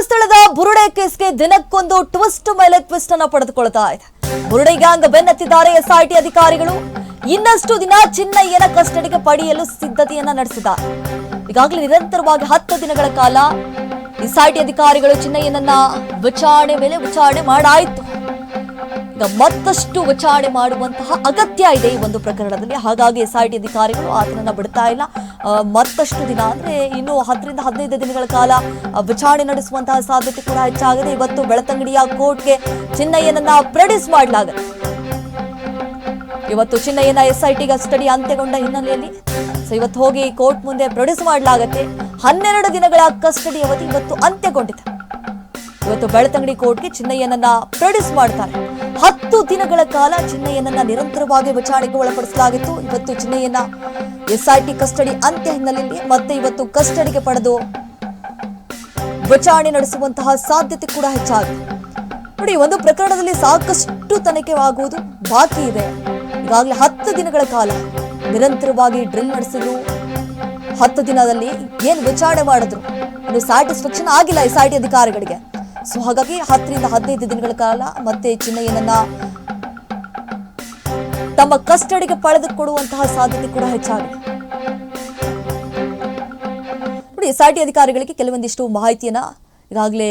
ಧರ್ಮಸ್ಥಳದ ಬುರುಡೆ ಕೇಸ್ಗೆ ದಿನಕ್ಕೊಂದು ಟ್ವಿಸ್ಟ್ ಮೇಲೆ ಟ್ವಿಸ್ಟ್ ಅನ್ನ ಪಡೆದುಕೊಳ್ತಾ ಇದೆ. ಬುರುಡೆ ಗ್ಯಾಂಗ್ ಬೆನ್ನತ್ತಿದ್ದಾರೆ ಎಸ್ಐಟಿ ಅಧಿಕಾರಿಗಳು. ಇನ್ನಷ್ಟು ದಿನ ಚಿನ್ನಯ್ಯನ ಕಸ್ಟಡಿಗೆ ಪಡೆಯಲು ಸಿದ್ಧತೆಯನ್ನ ನಡೆಸಿದ್ದಾರೆ. ಈಗಾಗಲೇ ನಿರಂತರವಾಗಿ ಹತ್ತು ದಿನಗಳ ಕಾಲ ಎಸ್ಐಟಿ ಅಧಿಕಾರಿಗಳು ಚಿನ್ನಯ್ಯನನ್ನ ವಿಚಾರಣೆ ಮೇಲೆ ವಿಚಾರಣೆ ಮಾಡಾಯಿತು. ಮತ್ತಷ್ಟು ವಿಚಾರಣೆ ಮಾಡುವಂತಹ ಅಗತ್ಯ ಇದೆ ಈ ಒಂದು ಪ್ರಕರಣದಲ್ಲಿ. ಹಾಗಾಗಿ ಎಸ್ ಐ ಟಿ ಅಧಿಕಾರಿಗಳು ಆತನನ್ನ ಬಿಡ್ತಾ ಇಲ್ಲ. ಮತ್ತಷ್ಟು ದಿನ ಅಂದ್ರೆ ಇನ್ನು ಹತ್ತರಿಂದ ಹದಿನೈದು ದಿನಗಳ ಕಾಲ ವಿಚಾರಣೆ ನಡೆಸುವಂತಹ ಸಾಧ್ಯತೆ ಕೂಡ ಹೆಚ್ಚಾಗಿದೆ. ಇವತ್ತು ಬೆಳತಂಗಡಿಯ ಕೋರ್ಟ್ಗೆ ಚಿನ್ನಯ್ಯನನ್ನ ಪ್ರೊಡ್ಯೂಸ್ ಮಾಡಲಾಗುತ್ತೆ. ಇವತ್ತು ಚಿನ್ನಯ್ಯನ ಎಸ್ ಐ ಟಿಗೆ ಸ್ಟಡಿ ಅಂತ್ಯಗೊಂಡ ಹಿನ್ನೆಲೆಯಲ್ಲಿ ಸೊ ಇವತ್ತು ಹೋಗಿ ಕೋರ್ಟ್ ಮುಂದೆ ಪ್ರೊಡ್ಯೂಸ್ ಮಾಡಲಾಗತ್ತೆ. ಹನ್ನೆರಡು ದಿನಗಳ ಕಸ್ಟಡಿ ಅವಧಿ ಇವತ್ತು ಅಂತ್ಯಗೊಂಡಿದೆ. ಇವತ್ತು ಬೆಳತಂಗಡಿ ಕೋರ್ಟ್ಗೆ ಚಿನ್ನಯ್ಯನನ್ನ ಪ್ರೊಡ್ಯೂಸ್ ಮಾಡ್ತಾರೆ. ಹತ್ತು ದಿನಗಳ ಕಾಲ ಚಿನ್ನಯ್ಯನನ್ನ ನಿರಂತರವಾಗಿ ವಿಚಾರಣೆಗೆ ಒಳಪಡಿಸಲಾಗಿತ್ತು. ಇವತ್ತು ಚಿನ್ನಯ್ಯನ ಎಸ್ಐಟಿ ಕಸ್ಟಡಿ ಅಂತ್ಯ ಹಿನ್ನೆಲೆಯಲ್ಲಿ ಮತ್ತೆ ಇವತ್ತು ಕಸ್ಟಡಿಗೆ ಪಡೆದು ವಿಚಾರಣೆ ನಡೆಸುವಂತಹ ಸಾಧ್ಯತೆ ಕೂಡ ಹೆಚ್ಚಾಗಿದೆ. ನೋಡಿ, ಒಂದು ಪ್ರಕರಣದಲ್ಲಿ ಸಾಕಷ್ಟು ತನಿಖೆ ಆಗುವುದು ಬಾಕಿ ಇದೆ. ಈಗಾಗಲೇ ಹತ್ತು ದಿನಗಳ ಕಾಲ ನಿರಂತರವಾಗಿ ಡ್ರಿಲ್ ನಡೆಸಿದ್ರು. ಹತ್ತು ದಿನದಲ್ಲಿ ಏನು ವಿಚಾರಣೆ ಮಾಡಿದ್ರು? ಇನ್ನು ಸ್ಯಾಟಿಸ್ಫ್ಯಾಕ್ಷನ್ ಆಗಿಲ್ಲ ಎಸ್ ಐ ಟಿ ಅಧಿಕಾರಿಗಳಿಗೆ. ಸೊ ಹಾಗಾಗಿ ಹತ್ತರಿಂದ ಹದಿನೈದು ದಿನಗಳ ಕಾಲ ಮತ್ತೆ ಚಿನ್ನಯ್ಯನನ್ನ ತಮ್ಮ ಕಸ್ಟಡಿಗೆ ಪಡೆದುಕೊಡುವಂತಹ ಸಾಧ್ಯತೆ ಕೂಡ ಹೆಚ್ಚಾಗಿದೆ. ನೋಡಿ, ಎಸ್ ಐ ಟಿ ಅಧಿಕಾರಿಗಳಿಗೆ ಕೆಲವೊಂದಿಷ್ಟು ಮಾಹಿತಿಯನ್ನ ಈಗಾಗಲೇ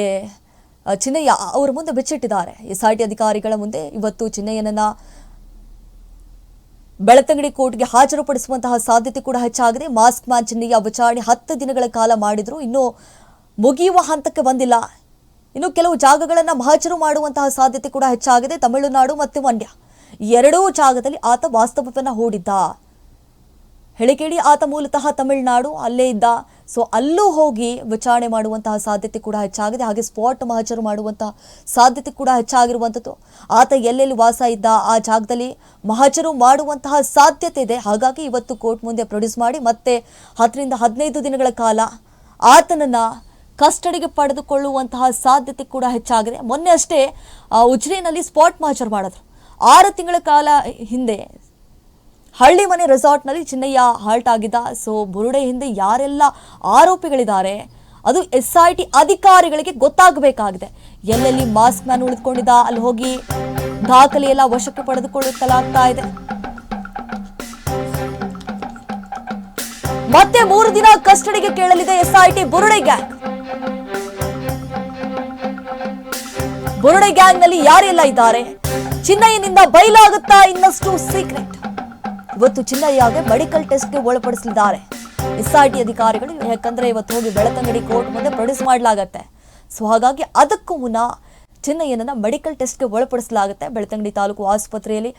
ಚಿನ್ನಯ್ಯ ಅವರ ಮುಂದೆ ಬಿಚ್ಚಿಟ್ಟಿದ್ದಾರೆ. ಎಸ್ ಐ ಟಿ ಅಧಿಕಾರಿಗಳ ಮುಂದೆ ಇವತ್ತು ಚಿನ್ನಯ್ಯನನ್ನ ಬೆಳತಂಗಡಿ ಕೋರ್ಟ್ಗೆ ಹಾಜರುಪಡಿಸುವಂತಹ ಸಾಧ್ಯತೆ ಕೂಡ ಹೆಚ್ಚಾಗಿದೆ. ಮಾಸ್ಕ್ ಮ್ಯಾನ್ ಚಿನ್ನಯ್ಯ ವಿಚಾರಣೆ ಹತ್ತು ದಿನಗಳ ಕಾಲ ಮಾಡಿದ್ರು. ಇನ್ನೂ ಮುಗಿಯುವ ಹಂತಕ್ಕೆ ಬಂದಿಲ್ಲ. ಇನ್ನು ಕೆಲವು ಜಾಗಗಳನ್ನು ಮಹಾಜರು ಮಾಡುವಂತಹ ಸಾಧ್ಯತೆ ಕೂಡ ಹೆಚ್ಚಾಗಿದೆ. ತಮಿಳುನಾಡು ಮತ್ತು ಮಂಡ್ಯ. ಎರಡೂ ಜಾಗದಲ್ಲಿ ಆತ ವಾಸ್ತವ್ಯವನ್ನು ಹೂಡಿದ್ದ. ಹೇಳಿಕೇಳಿ ಆತ ಮೂಲತಃ ತಮಿಳುನಾಡು, ಅಲ್ಲೇ ಇದ್ದ. ಸೊ ಅಲ್ಲೂ ಹೋಗಿ ವಿಚಾರಣೆ ಮಾಡುವಂತಹ ಸಾಧ್ಯತೆ ಕೂಡ ಹೆಚ್ಚಾಗಿದೆ. ಹಾಗೆ ಸ್ಪಾಟ್ ಮಹಜರು ಮಾಡುವಂತಹ ಸಾಧ್ಯತೆ ಕೂಡ ಹೆಚ್ಚಾಗಿರುವಂಥದ್ದು. ಆತ ಎಲ್ಲೆಲ್ಲಿ ವಾಸ ಇದ್ದ? ಆ ಜಾಗದಲ್ಲಿ ಮಹಜರು ಮಾಡುವಂತಹ ಸಾಧ್ಯತೆ ಇದೆ. ಹಾಗಾಗಿ ಇವತ್ತು ಕೋರ್ಟ್ ಮುಂದೆ ಪ್ರೊಡ್ಯೂಸ್ ಮಾಡಿ ಮತ್ತೆ ಹತ್ತರಿಂದ ಹದಿನೈದು ದಿನಗಳ ಕಾಲ ಆತನನ್ನ ಕಸ್ಟಡಿಗೆ ಪಡೆದುಕೊಳ್ಳುವಂತಹ ಸಾಧ್ಯತೆ ಕೂಡ ಹೆಚ್ಚಾಗಿದೆ. ಮೊನ್ನೆ ಅಷ್ಟೇ ಉಜ್ರೇನಲ್ಲಿ ಸ್ಪಾಟ್ ಮಾಚರ್ ಮಾಡಿದ್ರು. ಆರು ತಿಂಗಳ ಕಾಲ ಹಿಂದೆ ಹಳ್ಳಿ ಮನೆ ರೆಸಾರ್ಟ್ನಲ್ಲಿ ಚಿನ್ನಯ್ಯ ಹಾಲ್ಟ್ ಆಗಿದ್ದ. ಸೊ, ಬುರುಡೆ ಹಿಂದೆ ಯಾರೆಲ್ಲ ಆರೋಪಿಗಳಿದ್ದಾರೆ, ಅದು ಎಸ್ ಐ ಟಿ ಅಧಿಕಾರಿಗಳಿಗೆ ಗೊತ್ತಾಗಬೇಕಾಗಿದೆ. ಎಲ್ಲೆಲ್ಲಿ ಮಾಸ್ಕ್ ಮ್ಯಾನ್ ಉಳಿದುಕೊಂಡಿದ್ದ, ಅಲ್ಲಿ ಹೋಗಿ ದಾಖಲೆ ಎಲ್ಲ ವಶಕ್ಕೆ ಪಡೆದುಕೊಳ್ಳುತ್ತಲಾಗ್ತಾ ಇದೆ. ಮತ್ತೆ ಮೂರು ದಿನ ಕಸ್ಟಡಿಗೆ ಕೇಳಲಿದೆ ಎಸ್ಐಟಿ ಬುರುಡೆ ಗ್ಯಾಂಗ್. ಬುರುಡೆ ಗ್ಯಾಂಗ್ನಲ್ಲಿ ಯಾರೆಲ್ಲ ಇದ್ದಾರೆ. ಚಿನ್ನಯ್ಯನಿಂದ ಬಯಲಾಗುತ್ತಾ ಇನ್ನಷ್ಟು ಸೀಕ್ರೆಟ್ ಇವತ್ತು ಚಿನ್ನಯ್ಯಗೆ ಮೆಡಿಕಲ್ ಟೆಸ್ಟ್ಗೆ ಒಳಪಡಿಸಲಿದ್ದಾರೆ. ಎಸ್ಐಟಿ ಅಧಿಕಾರಿಗಳು, ಯಾಕಂದ್ರೆ ಇವತ್ತು ಹೋಗಿ ಬೆಳತಂಗಡಿ ಕೋರ್ಟ್ ಮುಂದೆ ಪ್ರೊಡ್ಯೂಸ್ ಮಾಡಲಾಗತ್ತೆ. ಸೊ ಹಾಗಾಗಿ ಅದಕ್ಕೂ ಮುನ್ನ ಚಿನ್ನಯ್ಯನನ್ನ ಮೆಡಿಕಲ್ ಟೆಸ್ಟ್ಗೆ ಒಳಪಡಿಸಲಾಗುತ್ತೆ. ಬೆಳತಂಗಡಿ ತಾಲೂಕು ಆಸ್ಪತ್ರೆಯಲ್ಲಿ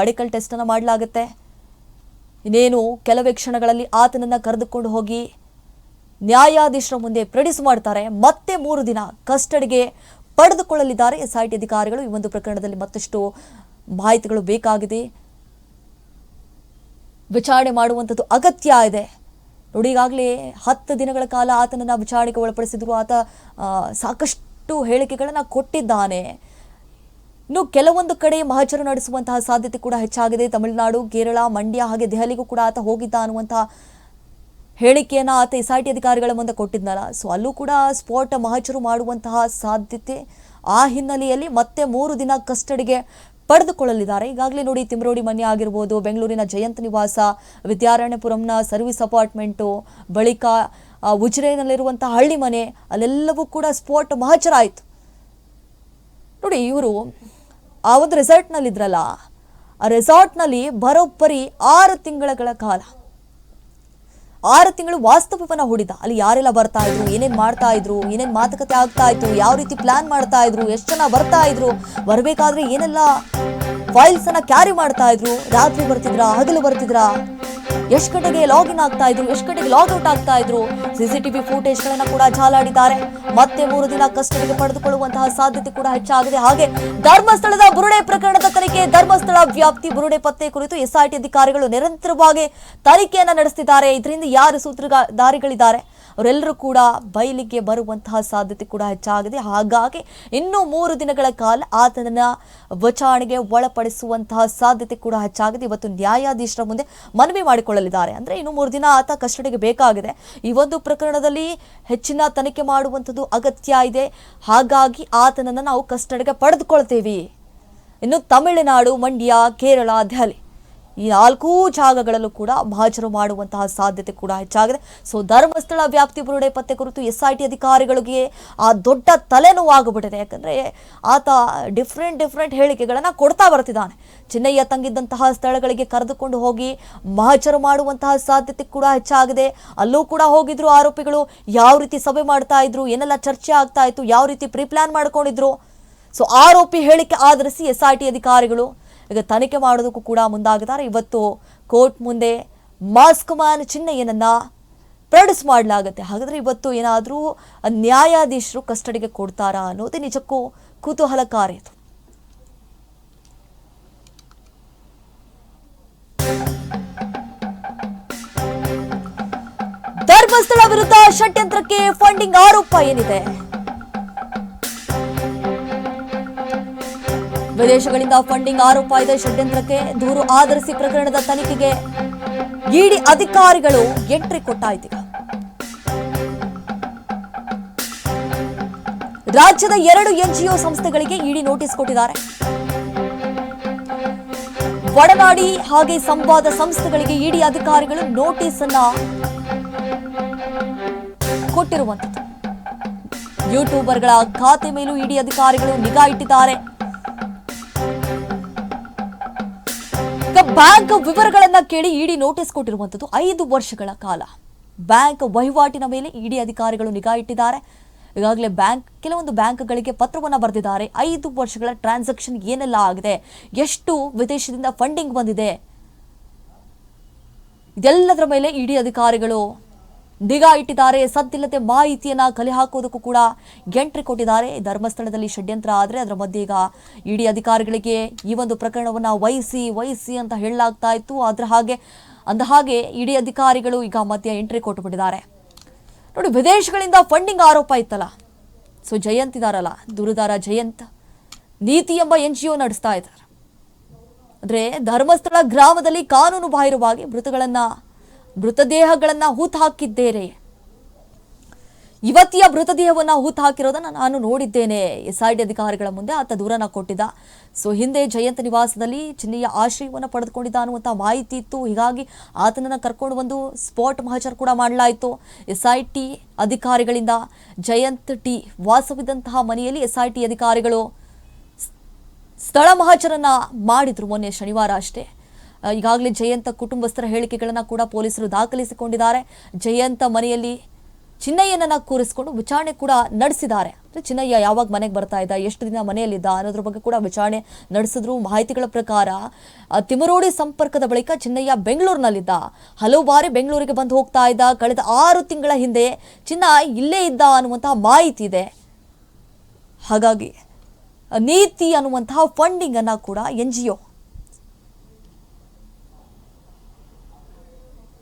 ಮೆಡಿಕಲ್ ಟೆಸ್ಟ್ ಅನ್ನು ಮಾಡಲಾಗುತ್ತೆ. ಇನ್ನೇನು ಕೆಲವೇ ಕ್ಷಣಗಳಲ್ಲಿ ಆತನನ್ನ ಕರೆದುಕೊಂಡು ಹೋಗಿ ನ್ಯಾಯಾಧೀಶರ ಮುಂದೆ ಪ್ರೊಡ್ಯೂಸ್ ಮಾಡ್ತಾರೆ. ಮತ್ತೆ ಮೂರು ದಿನ ಕಸ್ಟಡಿಗೆ ಪಡೆದುಕೊಳ್ಳಲಿದ್ದಾರೆ. ಎಸ್ಐಟಿ ಅಧಿಕಾರಿಗಳು ಈ ಒಂದು ಪ್ರಕರಣದಲ್ಲಿ ಮತ್ತಷ್ಟು ಮಾಹಿತಿಗಳು ಬೇಕಾಗಿದೆ. ವಿಚಾರಣೆ ಮಾಡುವಂಥದ್ದು ಅಗತ್ಯ ಇದೆ. ನೋಡಿ, ಈಗಾಗಲೇ ಹತ್ತು ದಿನಗಳ ಕಾಲ ಆತನನ್ನು ವಿಚಾರಣೆಗೆ ಒಳಪಡಿಸಿದ್ರು. ಆತ ಸಾಕಷ್ಟು ಹೇಳಿಕೆಗಳನ್ನು ಕೊಟ್ಟಿದ್ದಾನೆ. ಇನ್ನು ಕೆಲವೊಂದು ಕಡೆ ಮಹಜರು ನಡೆಸುವಂತಹ ಸಾಧ್ಯತೆ ಕೂಡ ಹೆಚ್ಚಾಗಿದೆ. ತಮಿಳುನಾಡು, ಕೇರಳ, ಮಂಡ್ಯ ಹಾಗೆ ದೆಹಲಿಗೂ ಕೂಡ ಆತ ಹೋಗಿದ್ದ ಅನ್ನುವಂತಹ ಹೇಳಿಕೆಯನ್ನ ಆತ ಎಸ್ ಐ ಟಿ ಅಧಿಕಾರಿಗಳ ಮುಂದೆ ಕೊಟ್ಟಿದ್ನಲ್ಲ. ಸೊ ಅಲ್ಲೂ ಕೂಡ ಸ್ಫೋಟ ಮಹಚರು ಮಾಡುವಂತಹ ಸಾಧ್ಯತೆ ಆ ಹಿನ್ನೆಲೆಯಲ್ಲಿ ಮತ್ತೆ ಮೂರು ದಿನ ಕಸ್ಟಡಿಗೆ ಪಡೆದುಕೊಳ್ಳಲಿದ್ದಾರೆ. ಈಗಾಗಲೇ ನೋಡಿ ತಿಮ್ರೋಡಿ ಮನೆ ಆಗಿರ್ಬೋದು ಬೆಂಗಳೂರಿನ ಜಯಂತ್ ನಿವಾಸ ವಿದ್ಯಾರಣ್ಯಪುರಂನ ಸರ್ವಿಸ್ ಅಪಾರ್ಟ್ಮೆಂಟು ಬಳಿಕ ಆ, ಹಳ್ಳಿ ಮನೆ ಅಲ್ಲೆಲ್ಲವೂ ಕೂಡ ಸ್ಫೋಟ ಮಹಚರ ಆಯಿತು ನೋಡಿ ಇವರು ಆ ಒಂದು ರೆಸಾರ್ಟ್ನಲ್ಲಿದ್ರಲ್ಲ ಆ ರೆಸಾರ್ಟ್ನಲ್ಲಿ ಬರೋಬ್ಬರಿ ಆರು ತಿಂಗಳ ಕಾಲ. ಆರು ತಿಂಗಳು ವಾಸ್ತವವನ್ನ ಹೂಡಿದ. ಅಲ್ಲಿ ಯಾರೆಲ್ಲ ಬರ್ತಾ ಇದ್ರು, ಏನೇನ್ ಮಾಡ್ತಾ ಇದ್ರು, ಏನೇನ್ ಮಾತುಕತೆ ಆಗ್ತಾ ಇತ್ತು, ಯಾವ ರೀತಿ ಪ್ಲಾನ್ ಮಾಡ್ತಾ ಇದ್ರು, ಎಷ್ಟು ಜನ ಬರ್ತಾ ಇದ್ರು, ಬರಬೇಕಾದ್ರೆ ಏನೆಲ್ಲ ಫೈಲ್ಸ್ ಕ್ಯಾರಿ ಮಾಡ್ತಾ ಇದ್ರು, ರಾತ್ರಿ ಬರ್ತಿದ್ರ, ಹಗಲು ಬರ್ತಿದ್ರ ಎಷ್ಟು ಗಂಟೆಗೆ ಲಾಗಿನ್ ಆಗ್ತಾ ಇದ್ರು ಎಷ್ಟು ಗಂಟೆಗೆ ಲಾಗ್ಔಟ್ ಆಗ್ತಾ ಇದ್ರು. ಸಿಸಿಟಿವಿ ಫುಟೇಜ್ಗಳನ್ನು ಕೂಡ ಜಾಲಾಡಿದ್ದಾರೆ. ಮತ್ತೆ ಮೂರು ದಿನ ಕಸ್ಟಡಿಗೆ ಪಡೆದುಕೊಳ್ಳುವಂತಹ ಸಾಧ್ಯತೆ ಕೂಡ ಹೆಚ್ಚಾಗಿದೆ. ಹಾಗೆ ಧರ್ಮಸ್ಥಳದ ಬುರುಡೆ ಪ್ರಕರಣದ ತನಿಖೆ, ಧರ್ಮಸ್ಥಳ ವ್ಯಾಪ್ತಿ ಬುರುಡೆ ಪತ್ತೆ ಕುರಿತು ಎಸ್ಐಟಿ ಅಧಿಕಾರಿಗಳು ನಿರಂತರವಾಗಿ ತನಿಖೆಯನ್ನ ನಡೆಸ್ತಿದ್ದಾರೆ. ಇದರಿಂದ ಯಾರು ಸೂತ್ರಧಾರಿಗಳಿದ್ದಾರೆ ಅವರೆಲ್ಲರೂ ಕೂಡ ಬಯಲಿಗೆ ಬರುವಂತಹ ಸಾಧ್ಯತೆ ಕೂಡ ಹೆಚ್ಚಾಗಿದೆ. ಹಾಗಾಗಿ ಇನ್ನೂ ಮೂರು ದಿನಗಳ ಕಾಲ ಆತನ ವಿಚಾರಣೆಗೆ ಒಳಪಡಿಸುವಂತಹ ಸಾಧ್ಯತೆ ಕೂಡ ಹೆಚ್ಚಾಗಿದೆ. ಇವತ್ತು ನ್ಯಾಯಾಧೀಶರ ಮುಂದೆ ಮನವಿ ಮಾಡಿಕೊಳ್ಳಲಿದ್ದಾರೆ. ಅಂದ್ರೆ ಇನ್ನು ಮೂರು ದಿನ ಆತ ಕಸ್ಟಡಿಗೆ ಬೇಕಾಗಿದೆ. ಈ ಒಂದು ಪ್ರಕರಣದಲ್ಲಿ ಹೆಚ್ಚಿನ ತನಿಖೆ ಮಾಡುವಂಥದ್ದು ಅಗತ್ಯ ಇದೆ. ಹಾಗಾಗಿ ಆತನನ್ನು ನಾವು ಕಸ್ಟಡಿಗೆ ಪಡೆದುಕೊಳ್ತೇವೆ. ಇನ್ನು ತಮಿಳುನಾಡು, ಮಂಡ್ಯ, ಕೇರಳ, ದೆಹಲಿ. ಈ ನಾಲ್ಕೂ ಜಾಗಗಳಲ್ಲೂ ಕೂಡ ಮಹಾಜರು ಮಾಡುವಂತಹ ಸಾಧ್ಯತೆ ಕೂಡ ಹೆಚ್ಚಾಗಿದೆ. ಸೊ ಧರ್ಮಸ್ಥಳ ವ್ಯಾಪ್ತಿ ಬುರುಡೆ ಪತ್ತೆ ಕುರಿತು ಎಸ್ ಐ ಟಿ ಅಧಿಕಾರಿಗಳಿಗೆ ಆ ದೊಡ್ಡ ತಲೆನೋವಾಗ್ಬಿಟ್ಟಿದೆ. ಯಾಕಂದ್ರೆ ಆತ ಡಿಫ್ರೆಂಟ್ ಡಿಫ್ರೆಂಟ್ ಹೇಳಿಕೆಗಳನ್ನು ಕೊಡ್ತಾ ಬರ್ತಿದ್ದಾನೆ. ಚಿನ್ನಯ್ಯ ತಂಗಿದ್ದಂತಹ ಸ್ಥಳಗಳಿಗೆ ಕರೆದುಕೊಂಡು ಹೋಗಿ ಮಹಾಜರು ಮಾಡುವಂತಹ ಸಾಧ್ಯತೆ ಕೂಡ ಹೆಚ್ಚಾಗಿದೆ. ಅಲ್ಲೂ ಕೂಡ ಹೋಗಿದ್ರು ಆರೋಪಿಗಳು. ಯಾವ ರೀತಿ ಸಭೆ ಮಾಡ್ತಾ ಇದ್ರು? ಏನೆಲ್ಲ ಚರ್ಚೆ ಆಗ್ತಾ ಇತ್ತು? ಯಾವ ರೀತಿ ಪ್ರೀಪ್ಲಾನ್ ಮಾಡ್ಕೊಂಡಿದ್ರು? ಸೊ ಆರೋಪಿ ಹೇಳಿಕೆ ಆಧರಿಸಿ ಎಸ್ ಐ ಟಿ ಅಧಿಕಾರಿಗಳು ಈಗ ತನಿಖೆ ಮಾಡೋದಕ್ಕೂ ಕೂಡ ಮುಂದಾಗಿದ್ದಾರೆ. ಇವತ್ತು ಕೋರ್ಟ್ ಮುಂದೆ ಮಾಸ್ಕ್ ಮ್ಯಾನ್ ಚಿಹ್ನೆಯನ್ನ ಪ್ರೊಡ್ಯೂಸ್ ಮಾಡಲಾಗುತ್ತೆ. ಹಾಗಾದ್ರೆ ಇವತ್ತು ಏನಾದರೂ ನ್ಯಾಯಾಧೀಶರು ಕಸ್ಟಡಿಗೆ ಕೊಡ್ತಾರಾ ಅನ್ನೋದೇ ನಿಜಕ್ಕೂ ಕುತೂಹಲಕಾರಿ ಅದು. ಧರ್ಮಸ್ಥಳ ವಿರುದ್ಧ ಷಡ್ಯಂತ್ರಕ್ಕೆ ಫಂಡಿಂಗ್ ಆರೋಪ ಏನಿದೆ? ವಿದೇಶಗಳಿಂದ ಫಂಡಿಂಗ್ ಆರೋಪ ಇದೆ ಷಡ್ಯಂತ್ರಕ್ಕೆ ದೂರು ಆಧರಿಸಿ ಪ್ರಕರಣದ ತನಿಖೆಗೆ ಇಡಿ ಅಧಿಕಾರಿಗಳು ಎಂಟ್ರಿ ಕೊಟ್ಟಾಯ್ತು ರಾಜ್ಯದ ಎರಡು ಎನ್ಜಿಒ ಸಂಸ್ಥೆಗಳಿಗೆ ಇಡಿ ನೋಟಿಸ್ ಕೊಟ್ಟಿದ್ದಾರೆ. ಒಡನಾಡಿ ಹಾಗೆ ಸಂವಾದ ಸಂಸ್ಥೆಗಳಿಗೆ ಇಡಿ ಅಧಿಕಾರಿಗಳು ನೋಟಿಸ್ ಅನ್ನ ಕೊಟ್ಟಿರುವಂತದ್ದು. ಯೂಟ್ಯೂಬರ್ಗಳ ಖಾತೆ ಮೇಲೂ ಇಡಿ ಅಧಿಕಾರಿಗಳು ನಿಗಾ ಇಟ್ಟಿದ್ದಾರೆ. ಬ್ಯಾಂಕ್ ವಿವರಗಳನ್ನ ಕೇಳಿ ಇಡಿ ನೋಟಿಸ್ ಕೊಟ್ಟಿರುವಂತದ್ದು ಐದು ವರ್ಷಗಳ ಕಾಲ. ಬ್ಯಾಂಕ್ ವಹಿವಾಟಿನ ಮೇಲೆ ಇಡಿ ಅಧಿಕಾರಿಗಳು ನಿಗಾ ಇಟ್ಟಿದ್ದಾರೆ. ಈಗಾಗಲೇ ಬ್ಯಾಂಕ್, ಕೆಲವೊಂದು ಬ್ಯಾಂಕ್ಗಳಿಗೆ ಪತ್ರವನ್ನು ಬರೆದಿದ್ದಾರೆ. ಐದು ವರ್ಷಗಳ ಟ್ರಾನ್ಸಾಕ್ಷನ್ ಏನೆಲ್ಲ ಆಗಿದೆ? ಎಷ್ಟು ವಿದೇಶದಿಂದ ಫಂಡಿಂಗ್ ಬಂದಿದೆ? ಇದೆಲ್ಲದರ ಮೇಲೆ ಇಡಿ ಅಧಿಕಾರಿಗಳು ನಿಗಾ ಇಟ್ಟಿದ್ದಾರೆ. ಸದ್ದಿಲ್ಲದೆ ಮಾಹಿತಿಯನ್ನ ಕಲೆ ಹಾಕೋದಕ್ಕೂ ಕೂಡ ಎಂಟ್ರಿ ಕೊಟ್ಟಿದ್ದಾರೆ. ಧರ್ಮಸ್ಥಳದಲ್ಲಿ ಷಡ್ಯಂತ್ರ ಆದರೆ ಅದರ ಮಧ್ಯೆ ಈಗ ಇಡಿ ಅಧಿಕಾರಿಗಳಿಗೆ ಈ ಒಂದು ಪ್ರಕರಣವನ್ನು ವಹಿಸಿ ವಹಿಸಿ ಅಂತ ಹೇಳಲಾಗ್ತಾ ಇತ್ತು. ಅದರ ಹಾಗೆ, ಅಂದ ಹಾಗೆ ಇಡಿ ಅಧಿಕಾರಿಗಳು ಈಗ ಮಧ್ಯೆ ಎಂಟ್ರಿ ಕೊಟ್ಟುಬಿಟ್ಟಿದ್ದಾರೆ. ನೋಡಿ, ವಿದೇಶಗಳಿಂದ ಫಂಡಿಂಗ್ ಆರೋಪ ಇತ್ತಲ್ಲ. ಸೊ, ಜಯಂತ್ ಇದಾರಲ್ಲ, ದುರುದಾರ ಜಯಂತ್. ನೀತಿ ಎಂಬ ಎನ್ ಜಿ ಒ ನಡೆಸ್ತಾ ಇದ್ದಾರೆ. ಅಂದ್ರೆ ಧರ್ಮಸ್ಥಳ ಗ್ರಾಮದಲ್ಲಿ ಕಾನೂನು ಬಾಹಿರವಾಗಿ ಮೃತಗಳನ್ನ ಮೃತದೇಹಗಳನ್ನ ಹೂತು ಹಾಕಿದ್ದೇನೆ. ಯುವತಿಯ ಮೃತದೇಹವನ್ನು ಹೂತು ಹಾಕಿರೋದನ್ನ ನಾನು ನೋಡಿದ್ದೇನೆ. ಎಸ್ ಅಧಿಕಾರಿಗಳ ಮುಂದೆ ಆತ ದೂರನ ಕೊಟ್ಟಿದ್ದ. ಸೊ, ಹಿಂದೆ ಜಯಂತ ನಿವಾಸದಲ್ಲಿ ಚಿನ್ನೆಯ ಆಶ್ರಯವನ್ನು ಪಡೆದುಕೊಂಡಿದ್ದ ಅನ್ನುವಂಥ ಮಾಹಿತಿ ಇತ್ತು. ಹೀಗಾಗಿ ಆತನನ್ನು ಕರ್ಕೊಂಡು ಬಂದು ಸ್ಪಾಟ್ ಮಹಜರ್ ಕೂಡ ಮಾಡಲಾಯಿತು. ಎಸ್ ಐ ಟಿ ಅಧಿಕಾರಿಗಳಿಂದ ಜಯಂತ್ ಟಿ ವಾಸವಿದ್ದಂತಹ ಮನೆಯಲ್ಲಿ ಎಸ್ ಅಧಿಕಾರಿಗಳು ಸ್ಥಳ ಮಹಾಚರನ್ನ ಮಾಡಿದ್ರು ಮೊನ್ನೆ ಶನಿವಾರ ಅಷ್ಟೇ. ಈಗಾಗಲೇ ಜಯಂತ ಕುಟುಂಬಸ್ಥರ ಹೇಳಿಕೆಗಳನ್ನು ಕೂಡ ಪೊಲೀಸರು ದಾಖಲಿಸಿಕೊಂಡಿದ್ದಾರೆ. ಜಯಂತ ಮನೆಯಲ್ಲಿ ಚಿನ್ನಯ್ಯನನ್ನ ಕೂರಿಸಿಕೊಂಡು ವಿಚಾರಣೆ ಕೂಡ ನಡೆಸಿದ್ದಾರೆ. ಅಂದ್ರೆ ಚಿನ್ನಯ್ಯ ಯಾವಾಗ ಮನೆಗೆ ಬರ್ತಾ ಇದ್ದ, ಎಷ್ಟು ದಿನ ಮನೆಯಲ್ಲಿದ್ದ ಅನ್ನೋದ್ರ ಬಗ್ಗೆ ಕೂಡ ವಿಚಾರಣೆ ನಡೆಸಿದ್ರು. ಮಾಹಿತಿಗಳ ಪ್ರಕಾರ ತಿಮರೋಡಿ ಸಂಪರ್ಕದ ಬಳಿಕ ಚಿನ್ನಯ್ಯ ಬೆಂಗಳೂರಿನಲ್ಲಿದ್ದ. ಹಲವು ಬಾರಿ ಬೆಂಗಳೂರಿಗೆ ಬಂದು ಹೋಗ್ತಾ ಇದ್ದ. ಕಳೆದ ಆರು ತಿಂಗಳ ಹಿಂದೆ ಚಿನ್ನ ಇಲ್ಲೇ ಇದ್ದ ಅನ್ನುವಂತಹ ಮಾಹಿತಿ ಇದೆ. ಹಾಗಾಗಿ ನೀತಿ ಅನ್ನುವಂತಹ ಫಂಡಿಂಗನ್ನು ಕೂಡ ಎನ್ ಜಿ ಒ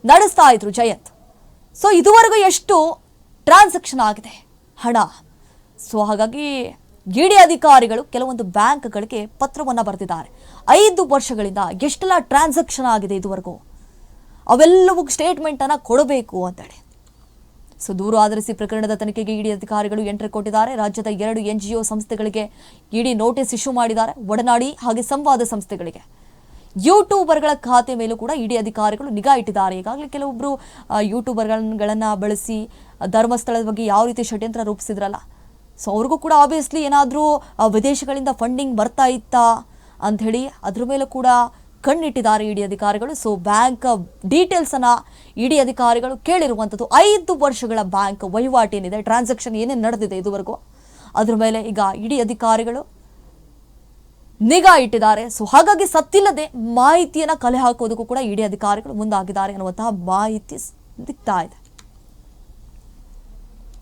ನಡೆಸ್ತಾ ಇದ್ರು ಜಯಂತ್. ಸೊ ಇದುವರೆಗೂ ಎಷ್ಟು ಟ್ರಾನ್ಸಾಕ್ಷನ್ ಆಗಿದೆ? ಹಣ. ಸೊ ಹಾಗಾಗಿ ಇಡಿ ಅಧಿಕಾರಿಗಳು ಕೆಲವೊಂದು ಬ್ಯಾಂಕ್ಗಳಿಗೆ ಪತ್ರವನ್ನು ಬರೆದಿದ್ದಾರೆ. ಐದು ವರ್ಷಗಳಿಂದ ಎಷ್ಟೆಲ್ಲ ಟ್ರಾನ್ಸಾಕ್ಷನ್ ಆಗಿದೆ ಇದುವರೆಗೂ? ಅವೆಲ್ಲವೂ ಸ್ಟೇಟ್ಮೆಂಟನ್ನು ಕೊಡಬೇಕು ಅಂತೇಳಿ. ಸೊ ದೂರು ಆಧರಿಸಿ ಪ್ರಕರಣದ ತನಿಖೆಗೆ ಇಡಿ ಅಧಿಕಾರಿಗಳು ಎಂಟ್ರಿ ಕೊಟ್ಟಿದ್ದಾರೆ. ರಾಜ್ಯದ ಎರಡು ಎನ್ ಎನ್ಜಿಒ ಸಂಸ್ಥೆಗಳಿಗೆ ಇಡಿ ನೋಟಿಸ್ ಇಶ್ಯೂ ಮಾಡಿದ್ದಾರೆ. ಒಡನಾಡಿ ಹಾಗೆ ಸಂವಾದ ಸಂಸ್ಥೆಗಳಿಗೆ. ಯೂಟ್ಯೂಬರ್ಗಳ ಖಾತೆ ಮೇಲೂ ಕೂಡ ಇಡಿ ಅಧಿಕಾರಿಗಳು ನಿಗಾ ಇಟ್ಟಿದ್ದಾರೆ. ಈಗಾಗಲೇ ಕೆಲವೊಬ್ಬರು ಯೂಟ್ಯೂಬರ್ಗಳನ್ನ ಬಳಸಿ ಧರ್ಮಸ್ಥಳದ ಬಗ್ಗೆ ಯಾವ ರೀತಿ ಷಡ್ಯಂತ್ರ ರೂಪಿಸಿದ್ರಲ್ಲ. ಸೊ ಅವ್ರಿಗೂ ಕೂಡ ಆಬ್ವಿಯಸ್ಲಿ ಏನಾದರೂ ವಿದೇಶಗಳಿಂದ ಫಂಡಿಂಗ್ ಬರ್ತಾ ಇತ್ತಾ ಅಂಥೇಳಿ ಅದ್ರ ಮೇಲೂ ಕೂಡ ಕಣ್ಣಿಟ್ಟಿದ್ದಾರೆ ಇಡಿ ಅಧಿಕಾರಿಗಳು. ಸೊ ಬ್ಯಾಂಕ್ ಡೀಟೇಲ್ಸ್ ಅನ್ನ ಇಡಿ ಅಧಿಕಾರಿಗಳು ಕೇಳಿರುವಂಥದ್ದು ಐದು ವರ್ಷಗಳ ಬ್ಯಾಂಕ್ ವಹಿವಾಟು ಏನಿದೆ ಟ್ರಾನ್ಸಾಕ್ಷನ್ ಏನೇನು ನಡೆದಿದೆ ಇದುವರೆಗೂ. ಅದ್ರ ಮೇಲೆ ಈಗ ಇಡಿ ಅಧಿಕಾರಿಗಳು ನಿಗಾ ಇಟ್ಟಿದ್ದಾರೆ. ಸೊ ಹಾಗಾಗಿ ಸತ್ತಿಲ್ಲದೆ ಮಾಹಿತಿಯನ್ನು ಕಲೆ ಹಾಕೋದಕ್ಕೂ ಕೂಡ ಇಡಿ ಅಧಿಕಾರಿಗಳು ಮುಂದಾಗಿದ್ದಾರೆ ಅನ್ನುವಂತಹ ಮಾಹಿತಿ ಸಿಗ್ತಾ ಇದೆ.